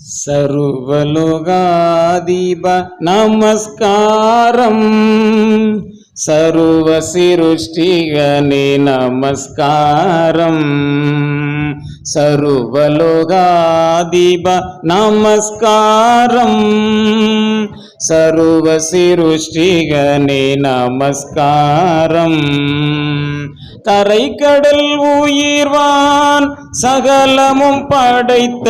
सर्वलोगाधिप नमस्कारं सर्वशिरुष्टिगणे नमस्कारम् सर्वलोगाधिप नमस्कारम् सर्वशिरुष्टिगणे नमस्कारम् தரைக்கடல் உயிர்வான் சகலமும் படைத்த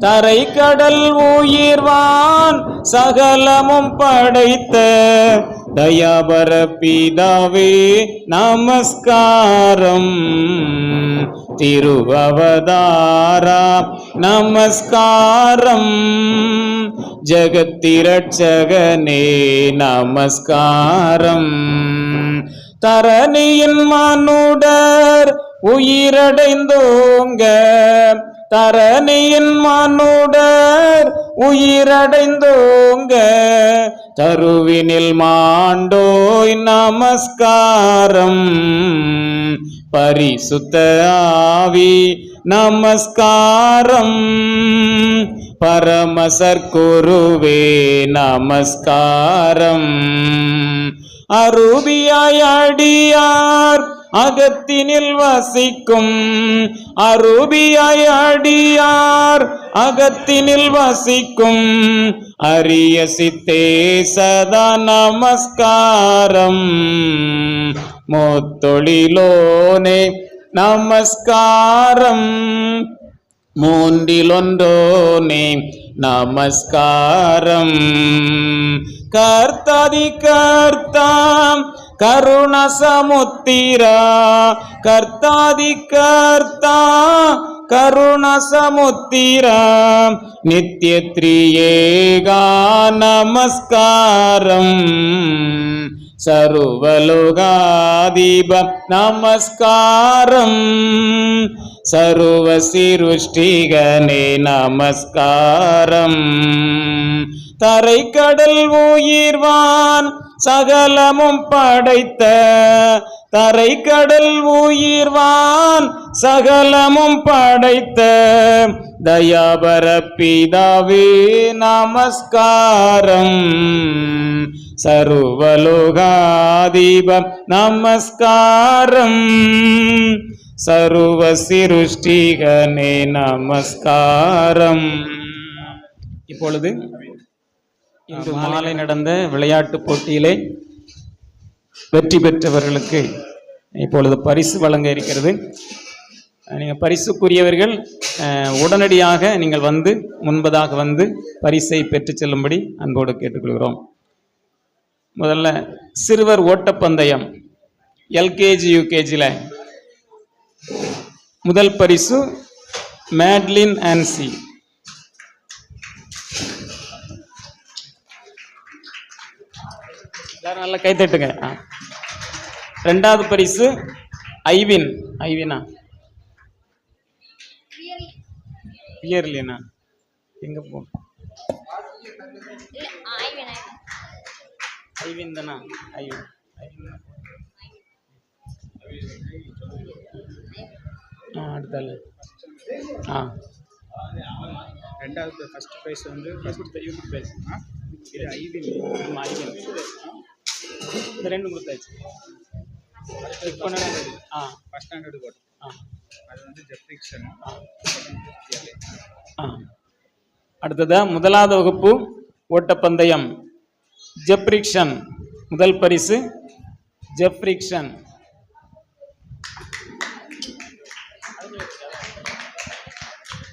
தரை கடல் உயிர்வான் சகலமும் படைத்த தயாபர பிதாவே நமஸ்காரம். திருவவதாரா நமஸ்காரம். ஜகத்திரட்சகனே நமஸ்காரம். தரணியின் மானுடர் உயிரடைந்தோங்க தரணியின் மானுடர் உயிரடைந்தோங்க. தருவினில் மாண்டோய் நமஸ்காரம். பரிசுத்த ஆவி நமஸ்காரம். பரமசற்குருவே நமஸ்காரம். அருவியாயடியார் அகத்தினில் வசிக்கும் அருபியாய் அடியார். அகத்தினில் வசிக்கும் அரிய சித்தே சதா நமஸ்காரம். முத்தொழிலோனே நமஸ்காரம். மூன்றிலொன்றோனே நமஸ்காரம். கர்த்தாதி கர்த்தாம் கருண சமுத்திரா கர்த்தாதி கர்த்தா கருண சமுத்திரா நித்திய த்ரியேகா நமஸ்காரம். சர்வலோகாதீப நமஸ்காரம். சர்வ சிருஷ்டிகனே நமஸ்காரம். தரை கடல் உயிர்வான் சகலமும் படைத்த. தரை கடல் உயிர்வான் சகலமும் படைத்த. தயாபர பிதாவே நமஸ்காரம். சர்வலோகாதீப நமஸ்காரம். சர்வ சிருஷ்டிகனே நமஸ்காரம். இப்பொழுது இன்று மாலை நடந்த விளையாட்டுப் போட்டியிலே வெற்றி பெற்றவர்களுக்கு இப்பொழுது பரிசு வழங்க இருக்கிறது. நீங்கள் பரிசுக்குரியவர்கள் உடனடியாக நீங்கள் வந்து முன்பதாக வந்து பரிசை பெற்றுச் செல்லும்படி அன்போடு கேட்டுக்கொள்கிறோம். முதல்ல சிறுவர் ஓட்டப்பந்தயம் எல்கேஜி யூகேஜியில் முதல் பரிசு மேட்லின் ஆன்சி எல்லாரும் நல்லா கை தட்டுங்க. ஆ. ரெண்டாவது பரிசு ஐவின். ஐவினா? பியர்லினா? எங்க போ? ஐவின் தானா? ஐவின். ஐவின். ஆ அடுத்தால ஆ. ரெண்டாவது ஃபர்ஸ்ட் ப்ரைஸ் வந்து ஃபர்ஸ்ட் யூடியூப் ப்ரைஸ் இது ஐவி ஆமா, ஐவின். இந்த ரெண்டு கொடுத்தாச்சு. கிளிக் பண்ணா ஆ. ஃபர்ஸ்ட் ஸ்டாண்டர்டு போட்டோம் ஆ. அது வந்து ஜெப்ரிக்ஷன் ஆ. ஆ. அடுத்ததா முதலாவது வகுப்பு ஓட்டப்பந்தயம். ஜெப்ரிக்ஷன் முதல் பரிசு ஜெப்ரிக்ஷன்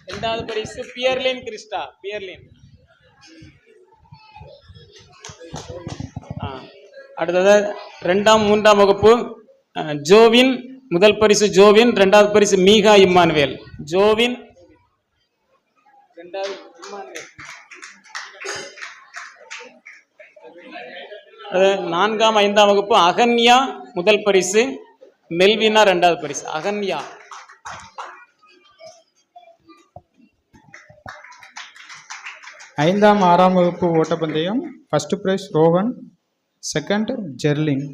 இரண்டாவது பரிசு பியர்லின் கிறிஸ்டா பியர்லின் ஆ. அடுத்தது ரெண்டாம் மூன்றாம் வகுப்பு ஜோவின் முதல் பரிசு ஜோவின் ரெண்டாவது பரிசு மீகா இம்மானுவேல். ஜோவின் ரெண்டாவது நான்காம் ஐந்தாம் வகுப்பு அகன்யா முதல் பரிசு மெல்வினா ரெண்டாவது பரிசு. அகன்யா. ஐந்தாம் ஆறாம் வகுப்பு ஓட்டப்பந்தயம். First prize Rovan second Jerlin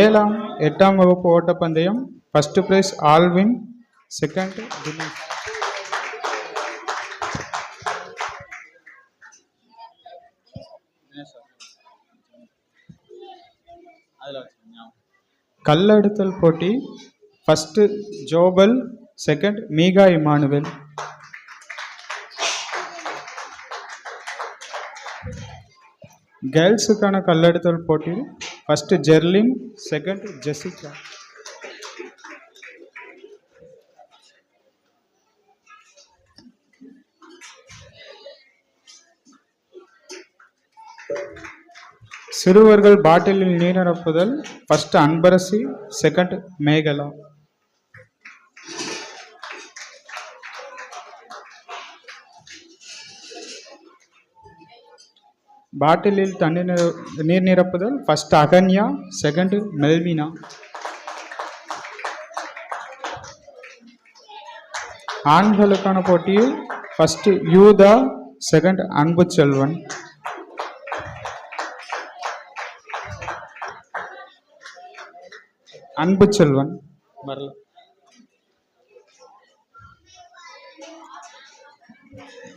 ஏழாம் எட்டாம் வகுப்பு ஓட்டப்பந்தயம். First prize Alvin second Dinesh கல்லெடுத்தல் போட்டி. ஃபஸ்ட்டு ஜோபல் செகண்ட் மீகா இமானுவேல் கேர்ள்ஸுக்கான கல்லெடுத்தல் போட்டி ஃபஸ்ட்டு ஜெர்லின் செகண்ட் ஜெசிகா சிறுவர்கள் பாட்டிலில் நீர் நிரப்புதல் ஃபஸ்ட்டு அன்பரசி செகண்ட் மேகலா. பாட்டிலில் தண்ணீர் நிர- நீர் நிரப்புதல் ஃபர்ஸ்ட் அகன்யா செகண்ட் மெல்வினா ஆண்களுக்கான போட்டியில் ஃபர்ஸ்ட் யூதா செகண்ட் அன்பு செல்வன் அன்பு செல்வன் வரல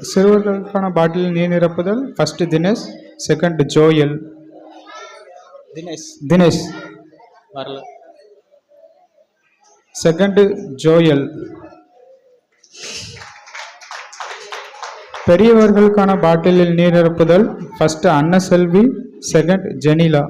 சிறுவர்களுக்கான பாட்டில் நீர் நிரப்புதல் first Dinesh second Joel Dinesh Dinesh வரல செகண்ட் ஜோயல் பெரியவர்களுக்கான பாட்டிலில் நீர் நிரப்புதல் first Annaselvi. Second Jenila.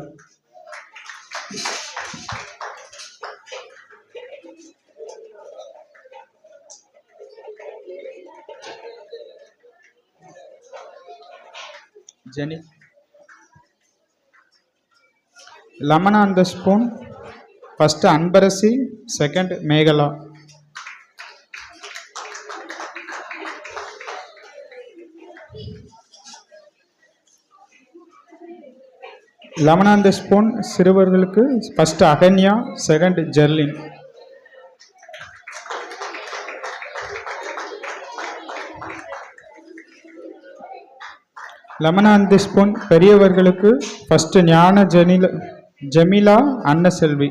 Jeni. Lemon on the spoon first Anbarasi second Mekala lemon on the spoon சிறுவர்களுக்கு. First Aganya second Jerlin lemon on the spoon பெரியவர்களுக்கு. First Gnana Jenila Jemila Annaselvi.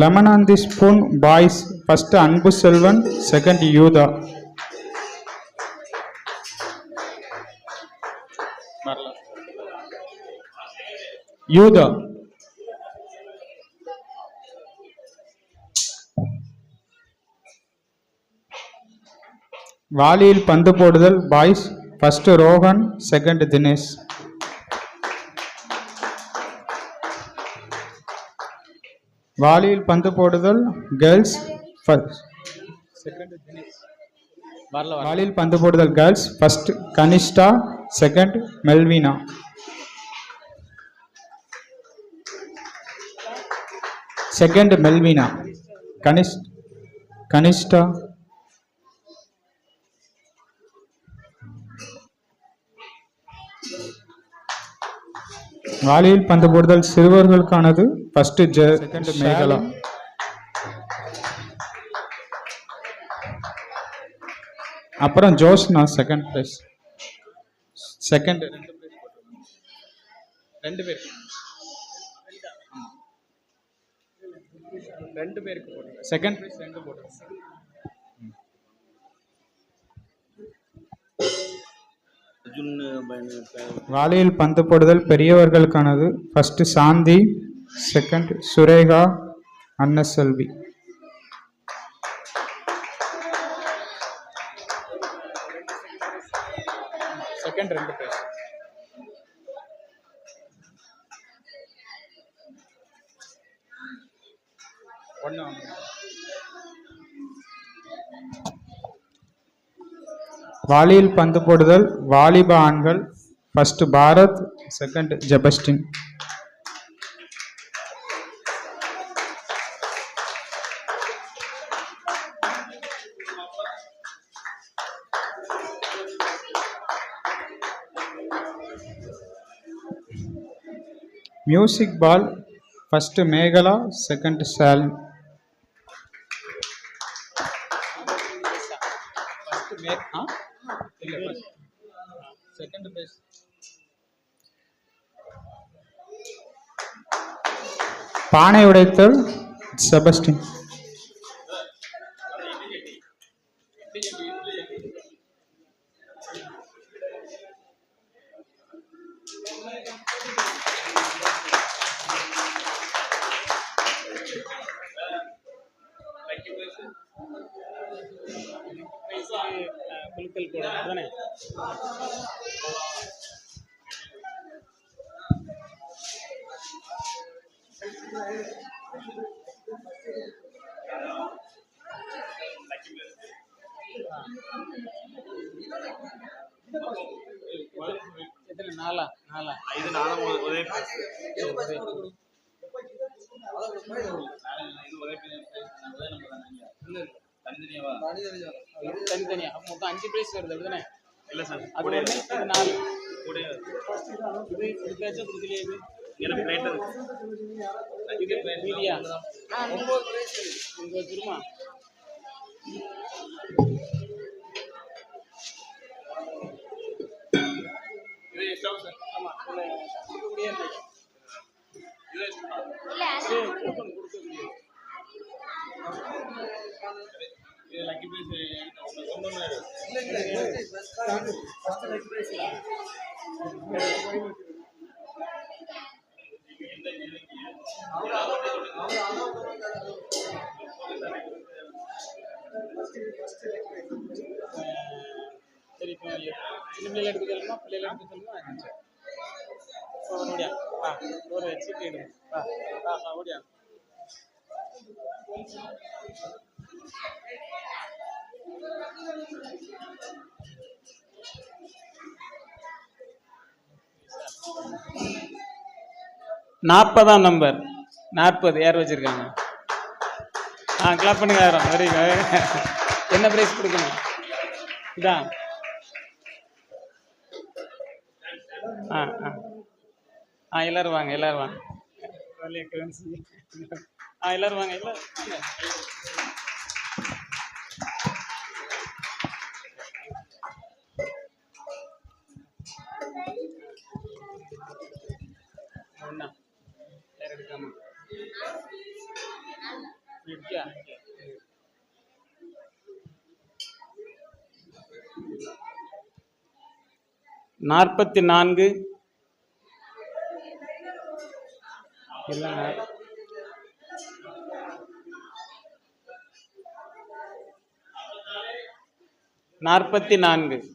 Lemon on the spoon boys first Anbu Selvan second Yudha. Yudha. வாளியில் பந்து போடுதல் boys first Rohan second Dinesh. வாளியில் பந்து போடுதல் girls வரல வாளியில் பந்து போடுதல் girls first Kanishta second Melvina. Second Melvina. Kanish Kanishta வாளியில் பந்து போடுதல் சிறுவர்களுக்கானது ஃபர்ஸ்ட் செகண்ட் மேகலா. அப்புறம் ஜோஷ்னா செகண்ட் பிளேஸ் செகண்ட் ரெண்டு பேர் ரெண்டு பேருக்கு போட்டு செகண்ட் பிரைஸ் ரெண்டு போட்டு வாளியில் பந்து போடுதல் பெரியவர்களுக்கானது. First Shanthi second Sureka Annaselvi second ரெண்டு பேர். ஒன்று வாலியில் பந்து போடுதல் வாலிப ஆண்கள் first Bharath second Jebastin. Music ball first Megala second Shalin ஆ செகண்ட் பிரைஸ் பானை உடைத்தல் செபஸ்டின். எத்தனை நாலா நாலா இது நானும் ஒரே தனித்தனியா? மொத்தம் அஞ்சு பிரைஸ் வருது அப்படிதானே? இல்ல சார். இது நாலு. கூட இது இதுக்காச்சும் கொடுக்கலையே. இது எனக்கு பிளேட் இது மீதியா இது சரி இப்போ சின்ன பிள்ளைல எடுக்க சொல்லுமா பிள்ளைல எடுக்க சொல்லுமா சரி. இப்போ ஓடியா வா ஒரு சீட்டு எடுங்க வா வா வா ஓடியா நாற்பதாம் நம்பர் நாற்பது யார் வச்சிருக்காங்க? ஆ கிளாப் பண்ணுங்க யாரும். வெரி என்ன ப்ரைஸ் கொடுக்கணும்? இதான் ஆ ஆ. ஆ எல்லாரும் வாங்க எல்லாரும் வாங்க. ஆ எல்லாரும் வாங்க எல்லாரும் நாற்பத்தி நான்கு நாற்பத்தி நான்கு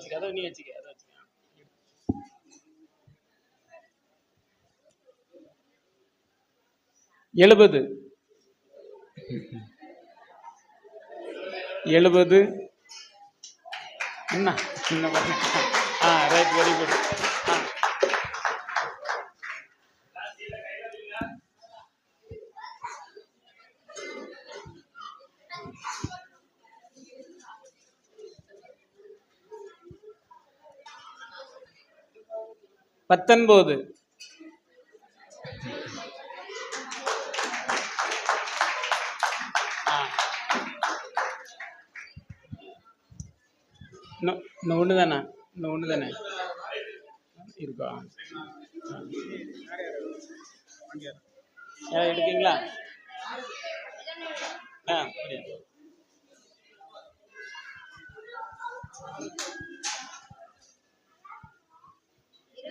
வச்சுக்க அதை நீ வச்சுக்க அதை வச்சுக்க. எழுபது. எழுபது. என்ன? என்ன பண்ண ஆ ரைட் வெரி குட் ஆ. பத்தொன்பது. இன்னும் ஒன்று தானே? இன்னும் ஒன்று தானே? இருக்கா? எடுக்கீங்களா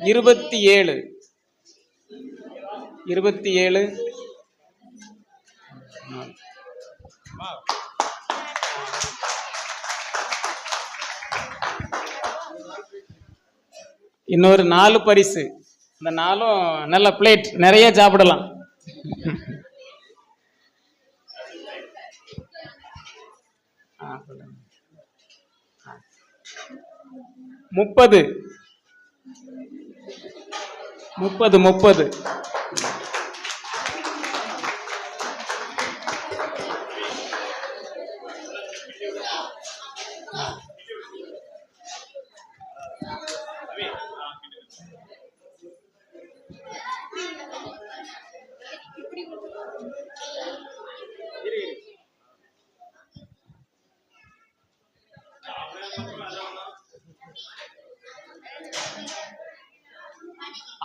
இருபத்தி ஏழு. இருபத்தி ஏழு. இன்னொரு நாலு பரிசு. இந்த நாலும் நல்ல பிளேட் நிறைய சாப்பிடலாம். முப்பது. முப்பது முப்பது Yeah.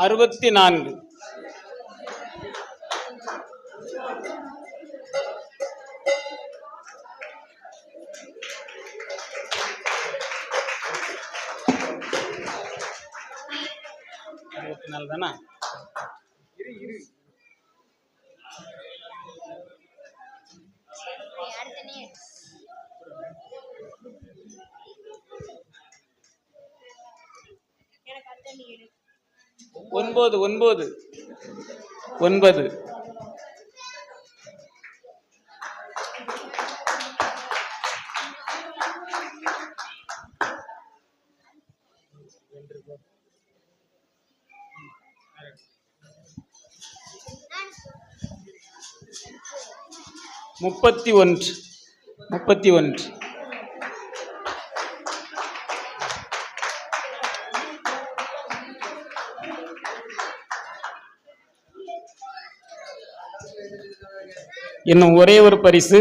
அறுபத்தி நான்கு அறுபத்தி நாலு தானே ஒன்பது ஒன்பது. ஒன்பது. முப்பத்தி ஒன்று. முப்பத்தி ஒன்று. இன்னும் ஒரே ஒரு பரிசு.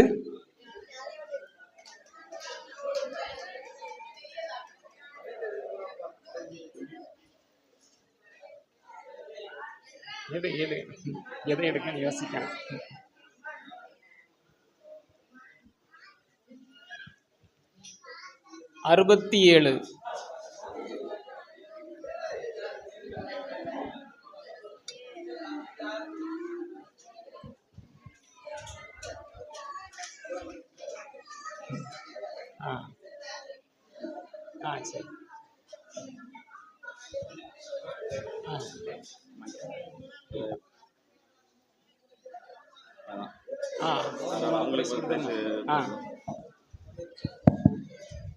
எது எது எதை எடுக்கன்னு யோசிக்கிறேன். அறுபத்தி ஏழு.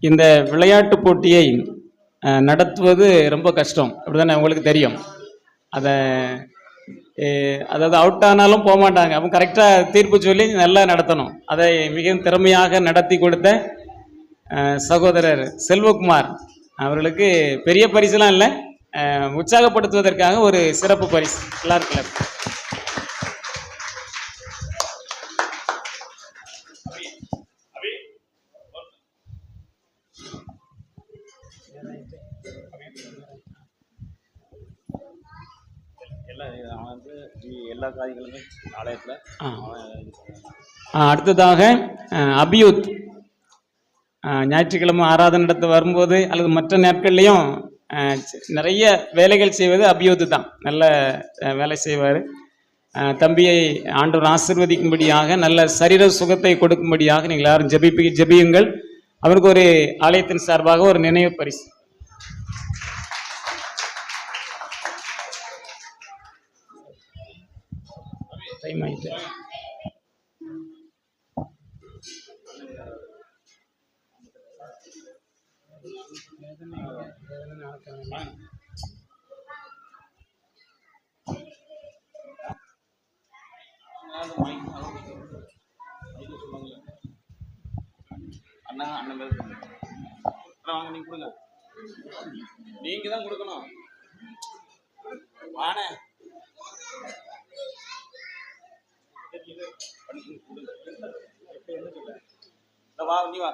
இந்த விளையாட்டு போட்டியை நடத்துவது ரொம்ப கஷ்டம். அப்படிதானே உங்களுக்கு தெரியும். அதை அதாவது அவுட் ஆனாலும் போக மாட்டாங்க. அவங்க கரெக்டாக தீர்ப்பு சொல்லி நல்லா நடத்தணும். அதை மிகவும் திறமையாக நடத்தி கொடுத்த சகோதரர் செல்வகுமார் அவர்களுக்கு பெரிய பரிசுலாம் இல்லை. உற்சாகப்படுத்துவதற்காக ஒரு சிறப்பு பரிசு. எல்லாரும் கிளப் எல்லா காரியங்களுமே ஆலயத்தில் அடுத்ததாக அபியூத் ஞாயிற்றுக்கிழமை ஆராதனை நடத்த வரும்போது அல்லது மற்ற நாட்கள்லையும் நிறைய வேலைகள் செய்வது அபியோது தான். நல்ல வேலை செய்வார். தம்பியை ஆண்டவர் ஆசிர்வதிக்கும்படியாக நல்ல சரீர சுகத்தை கொடுக்கும்படியாக நீங்கள் எல்லாரும் ஜெபிப்பி ஜெபியுங்கள். அவருக்கு ஒரு ஆலயத்தின் சார்பாக ஒரு நினைவு பரிசு. டைம் ஆயிட்டு. அண்ணா அண்ணன் பேர் அண்ணா வாங்க நீங்க கொடுங்க. நீங்கள் தான் கொடுக்கணும். வாணே. இந்த வா நீ வா.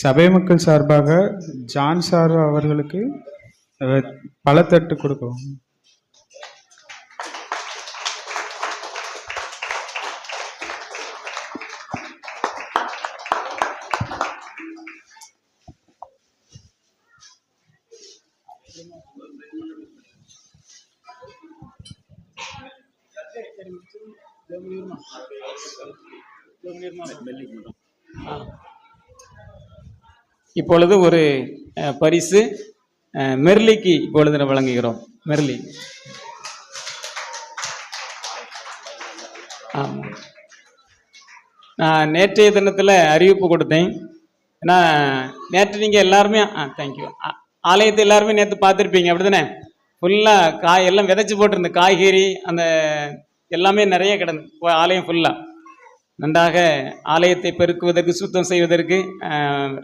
சபை மக்கள் சார்பாக ஜான் சார் அவர்களுக்கு பல தட்டு கொடுக்கவும். இப்பொழுது ஒரு பரிசு மெர்லிக்கு இப்பொழுது வழங்குகிறோம். மெர்லி. ஆமாம் நான் நேற்றைய தினத்தில் அறிவிப்பு கொடுத்தேன். ஏன்னா நேற்று நீங்கள் எல்லாருமே ஆ தேங்க்யூ ஆலயத்தை எல்லாருமே நேற்று பார்த்துருப்பீங்க. அப்படி தானே ஃபுல்லாக காய் எல்லாம் விதைச்சி போட்டிருந்த காய்கறி அந்த எல்லாமே நிறைய கிடந்து இப்போ ஆலயம் ஃபுல்லாக நன்றாக ஆலயத்தை பெருக்குவதற்கு சுத்தம் செய்வதற்கு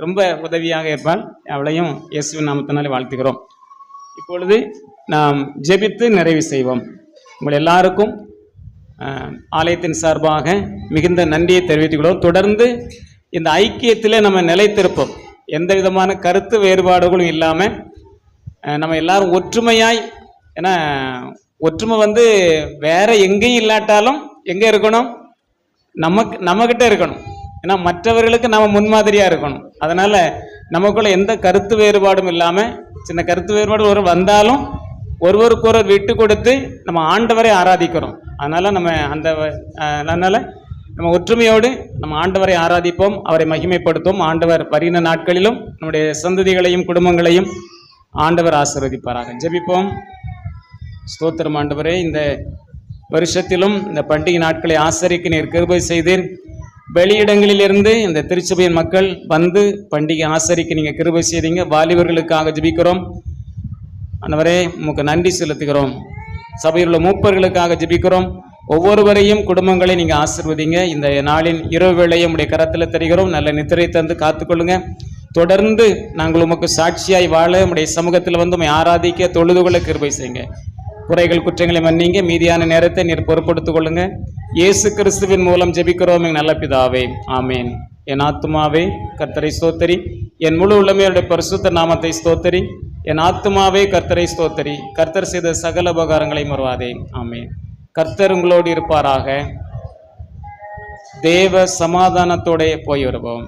ரொம்ப உதவியாக இருப்பால் அவளையும் இயேசுவின் நாமத்தினாலே வாழ்த்துகிறோம். இப்பொழுது நாம் ஜெபித்து நிறைவு செய்வோம். உங்கள் எல்லாருக்கும் ஆலயத்தின் சார்பாக மிகுந்த நன்றியை தெரிவித்துக்கிறோம் தொடர்ந்து இந்த ஐக்கியத்திலே நம்ம நிலைத்திருப்போம். எந்த விதமான கருத்து வேறுபாடுகளும் இல்லாமல் நம்ம எல்லாரும் ஒற்றுமையாய் ஏன்னா ஒற்றுமை வந்து வேற எங்கேயும் இல்லாட்டாலும் எங்கே இருக்கணும்? நமக்கு நம்மக்கிட்ட இருக்கணும். ஏன்னா மற்றவர்களுக்கு நம்ம முன்மாதிரியாக இருக்கணும். அதனால் நமக்குள்ள எந்த கருத்து வேறுபாடும் இல்லாமல் சின்ன கருத்து வேறுபாடு ஒரு வந்தாலும் ஒருவருக்கொருவர் விட்டு கொடுத்து நம்ம ஆண்டவரை ஆராதிக்கிறோம். அதனால் நம்ம அந்த அதனால் நம்ம ஒற்றுமையோடு நம்ம ஆண்டவரை ஆராதிப்போம் அவரை மகிமைப்படுத்துவோம். ஆண்டவர் வருகிற நாட்களிலும் நம்முடைய சந்ததிகளையும் குடும்பங்களையும் ஆண்டவர் ஆசீர்வதிப்பாராக. ஜெபிப்போம். ஸ்தோத்திரம் ஆண்டவரே இந்த வருஷத்திலும் இந்த பண்டிகை நாட்களை ஆசரிக்க நீர் கிருபை செய்தீர் வெளியிடங்களிலிருந்து இந்த திருச்சபையின் மக்கள் வந்து பண்டிகை ஆசரிக்க நீங்கள் கிருபை செய்தீங்க. வாலிபர்களுக்காக ஜபிக்கிறோம். அந்தவரே உமக்கு நன்றி செலுத்துகிறோம். சபையில் உள்ள மூப்பர்களுக்காக ஜபிக்கிறோம். ஒவ்வொருவரையும் குடும்பங்களை நீங்கள் ஆசிர்வதிங்க. இந்த நாளின் இரவு வேளையை உடைய கரத்தில் தருகிறோம். நல்ல நித்திரை தந்து காத்துக்கொள்ளுங்க. தொடர்ந்து நாங்கள் உமக்கு சாட்சியாய் வாழ உடைய சமூகத்தில் வந்து உண்மை ஆராதிக்க தொழுதுகொள்ள கிருபை செய்யுங்க. குறைகள் குற்றங்களை மன்னிங்க. மீதியான நேரத்தை நீர் பொறுப்படுத்திக் கொள்ளுங்க. இயேசு கிறிஸ்துவின் மூலம் ஜெபிக்கிறோம். எங்கள் நல்ல பிதாவே. ஆமேன். என் ஆத்துமாவே கர்த்தரை ஸ்தோத்தரி. என் முழு உள்ளமையுடைய பரிசுத்த நாமத்தை ஸ்தோத்தரி. என் ஆத்துமாவே கர்த்தரை ஸ்தோத்தரி. கர்த்தர் செய்த சகல உபகாரங்களை மறுவாதே ஆமேன். கர்த்தர் உங்களோடு இருப்பாராக. தேவ சமாதானத்தோடே போய் வருவோம்.